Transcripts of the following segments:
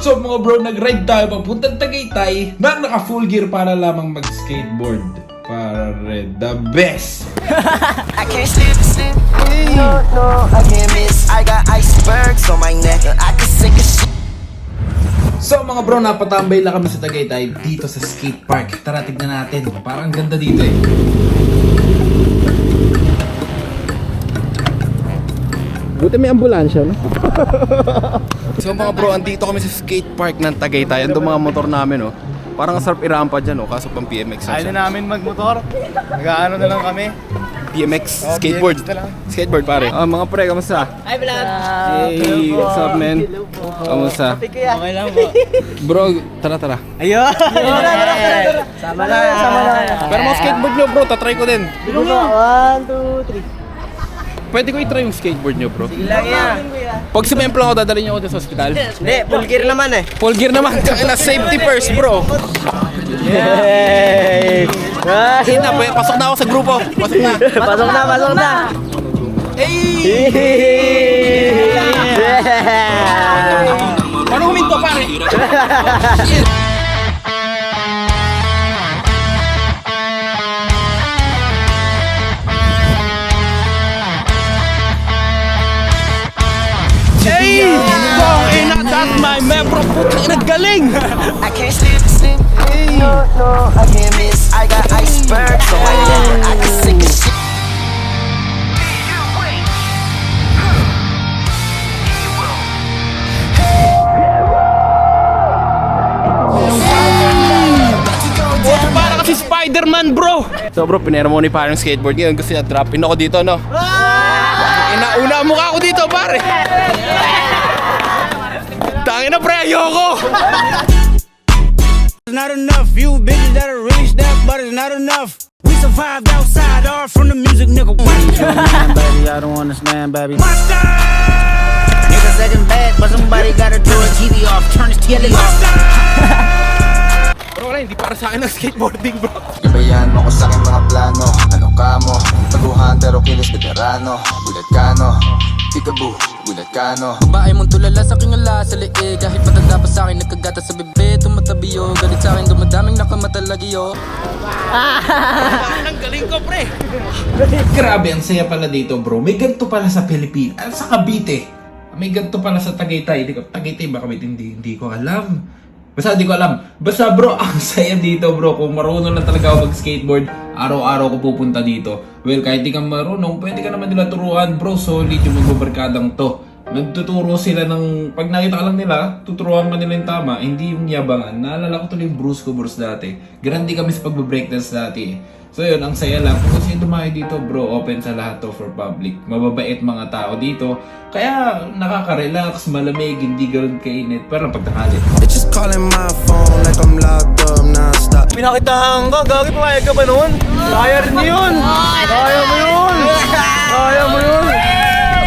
So mga bro, nag-ride tayo papuntang Tagaytay na naka full gear para lamang mag-skateboard. Pare, the best! I can't sleep, sleep. No, no, I can't miss. I got icebergs on my neck. I can sink a. So mga bro, napatambay lang kami sa Tagaytay dito sa skate park. Tara, tignan natin. Parang ang ganda dito eh. Buti may ambulansya, no? so mga bro, andito kami sa skate park ng Tagaytay. Ando mga motor namin, oh. Parang ang sarap irampa dyan, oh. Kaso pang PMX. lang Ayaw siya. na namin magmotor. Nag-ano na lang kami. PMX, Oh, skateboard. BMX na lang. Skateboard, pare. Ah, mga pre, kamusta? Hi, vlog! Hey, what's up, man? Kamusta? Okay lang po. Bro, tara, tara. Ayun! Sama na! Sama na! Pero mga skateboard nyo, bro, tatry ko din. Bilo mo! One, two, three. Pwede ko i-try yung skateboard nyo, bro. Ilang yan? Pag sumemplang ako, dadalhin nyo ako sa ospital. Hindi, full gear naman eh. Full gear naman. Kaya safety first, bro. Yay! Sige na, pasok na ako sa grupo. Pasok na. Pasok na, pasok na! Paano huminto, pare? Putang ina, galing! I can't sleep, sleep. No, no, I can't miss. I got icebergs on my neck. I can sink a ship. Para kasi Spider-Man, bro! So bro, pinera mo ni parang skateboard ngayon. Gusto niya drop in ako dito, no? Inauna ang mukha ko dito, pare! Tangin na, pre, ayoko! It's not enough. You bitches that'll reach that, but it's not enough. We survived outside, all from the music, nigga. man, baby, I don't understand, baby. Monster! Nigga second bad, but somebody gotta do it. TV off, turn his TV off. Bro, wala, hindi para sa akin ang skateboarding, bro. Gabayan mo ko sa aking mga plano Ano ka mo? Baguhan pero kilos veterano Gulat ka no? Peekaboo, gulat ka no? Babae mong tulala sa aking sa akin nagkagata sa bebe Tumatabiyo, galit sa akin dumadaming nakamatalagyo Ang galing ko, pre! Grabe, ang saya pala dito bro. May ganito pala sa Pilipinas. Sa Cavite. May ganito pala sa Tagaytay. Hindi ko, Tagaytay ba Cavite? Hindi, hindi ko alam. Basta hindi ko alam. Basta bro, ang saya dito bro. Kung marunong na talaga ako mag-skateboard, araw-araw ko pupunta dito. Well, kahit di ka marunong, pwede ka naman nila turuan bro. Solid yung magbabarkadang to. Nagtuturo sila ng, pag nakita ka lang nila, tuturuan ka nila yung tama, hindi yung yabangan. Naalala ko tuloy yung Bruce ko, Bruce dati. Grandi kami sa pagbe-breakdance dati eh. So yun, ang saya lang. Kung nyo dumayo dito, bro, open sa lahat to for public. Mababait mga tao dito. Kaya nakaka-relax, malamig, hindi ganoon kainit. Pero pag tanghali. Bitches calling my phone like I'm locked up non-stop Pinakitahan ka, gagi pumayag ka ba noon? Kaya rin yun! Kaya mo yun! Kaya mo yun!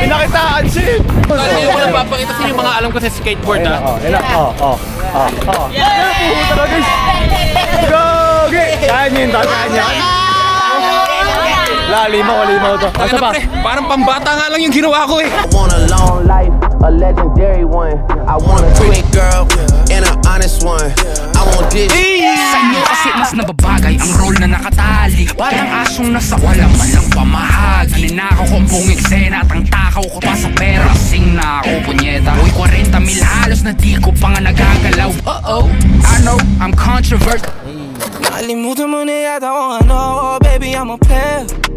Pinakitaan siya! Hindi ko lang papakita sa inyo mga alam ko sa skateboard, ha? Oh, yan oh, oh, oh, oh. Yeah! Puta na guys! Gagi! Kaya niya yun, kaya niya. La, limaw, limaw to. Asa pa? Parang pambata nga lang yung ginawa ko, eh. I want a long life, a legendary one. I want a great girl and an honest one. I want this. Mas nababagay ang role na nakatali. Parang asong nasa walang malang pamahagi. Ninakaw ko ang buong eksena at ang takaw ko pa sa pera. Sing na ako, punyeta. Uy, 40 mil halos na di ko pa nga nagagalaw. Uh-oh, I know, I'm controversial Nakalimutan mo na yata kung ano baby, I'm a player.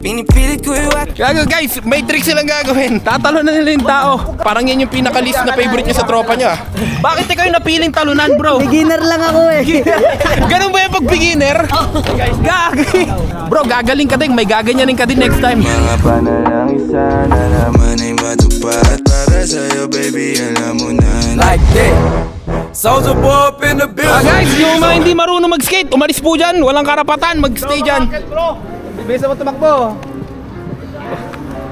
Pinipilit ko yung at Gago guys, may trick silang gagawin. Tatalo na nila yung tao. Parang yan yung pinaka-list na favorite nyo sa tropa nyo. ah. Bakit ikaw yung napiling talunan, bro? Beginner lang ako eh. Ganun ba yung pag beginner? Gagi. Bro, gagaling ka din. May gaganyanin ka din next time. Mga panalang isa na naman ay matupad Para sa'yo baby alam mo na Like that. Soldier boy up in the Ah, building. guys, yung mga hindi marunong mag-skate, umalis po dyan. Walang karapatan, mag-stay dyan. Bibilis mo tumakbo.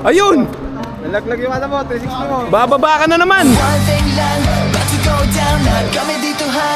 Ayun! Nalaglag yung ano mo, 360 mo. Bababa ka na naman! One thing lang, about to go down, not coming dito ha.